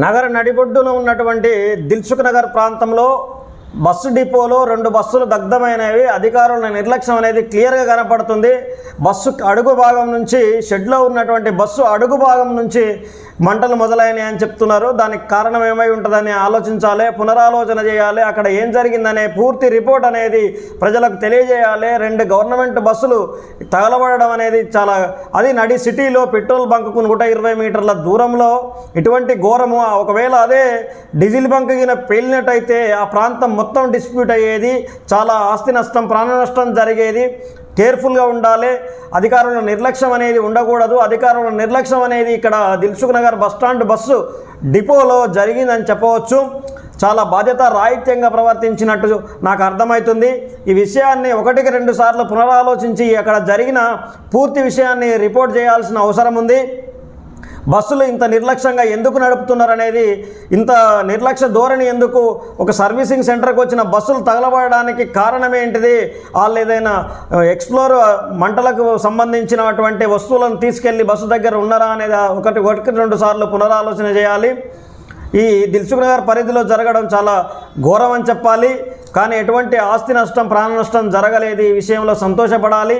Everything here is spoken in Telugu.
నగర నడిబొడ్డున ఉన్నటువంటి దిల్సుఖ్ నగర్ ప్రాంతంలో బస్సు డిపోలో రెండు బస్సులు దగ్ధమైనవి. అధికారుల నిర్లక్ష్యం అనేది క్లియర్గా కనపడుతుంది. బస్సు అడుగు భాగం నుంచి షెడ్లో ఉన్నటువంటి బస్సు అడుగు భాగం నుంచి మంటలు మొదలైనాయి అని చెప్తున్నారు. దానికి కారణం ఏమై ఉంటుందని ఆలోచించాలి పునరాలోచన చేయాలి. అక్కడ ఏం జరిగిందనే పూర్తి రిపోర్ట్ అనేది ప్రజలకు తెలియజేయాలి. రెండు గవర్నమెంట్ బస్సులు తగలబడడం అనేది చాలా అది నడి సిటీలో పెట్రోల్ బంక్కు నూట ఇరవై మీటర్ల దూరంలో ఇటువంటి ఘోరము. ఒకవేళ అదే డీజిల్ బంక్ గిన పేలినట్టయితే ఆ ప్రాంతం మొత్తం డిస్ప్యూట్ అయ్యేది చాలా ఆస్తి నష్టం ప్రాణ నష్టం జరిగేది. కేర్ఫుల్గా ఉండాలి. అధికారుల నిర్లక్ష్యం అనేది ఉండకూడదు. అధికారుల నిర్లక్ష్యం అనేది ఇక్కడ దిల్సుఖ్ నగర్ బస్టాండ్ బస్సు డిపోలో జరిగిందని చెప్పవచ్చు. చాలా బాధ్యత రాహిత్యంగా ప్రవర్తించినట్టు నాకు అర్థమవుతుంది. ఈ విషయాన్ని ఒకటికి రెండు సార్లు పునరాలోచించి అక్కడ జరిగిన పూర్తి విషయాన్ని రిపోర్ట్ చేయాల్సిన అవసరం ఉంది. బస్సులు ఇంత నిర్లక్ష్యంగా ఎందుకు నడుపుతున్నారు అనేది ఇంత నిర్లక్ష్య ధోరణి ఎందుకు ఒక సర్వీసింగ్ సెంటర్కి వచ్చిన బస్సులు తగలబడడానికి కారణం ఏంటిది? వాళ్ళు ఏదైనా ఎక్స్ప్లోర్ మంటలకు సంబంధించినటువంటి వస్తువులను తీసుకెళ్ళి బస్సు దగ్గర ఉన్నారా అనేది ఒకటి ఒకటి రెండు సార్లు పునరాలోచన చేయాలి. ఈ దిల్సుఖ్ నగర్ పరిధిలో జరగడం చాలా ఘోరం అని చెప్పాలి. కానీ ఎటువంటి ఆస్తి నష్టం ప్రాణ నష్టం జరగలేదు ఈ విషయంలో సంతోషపడాలి.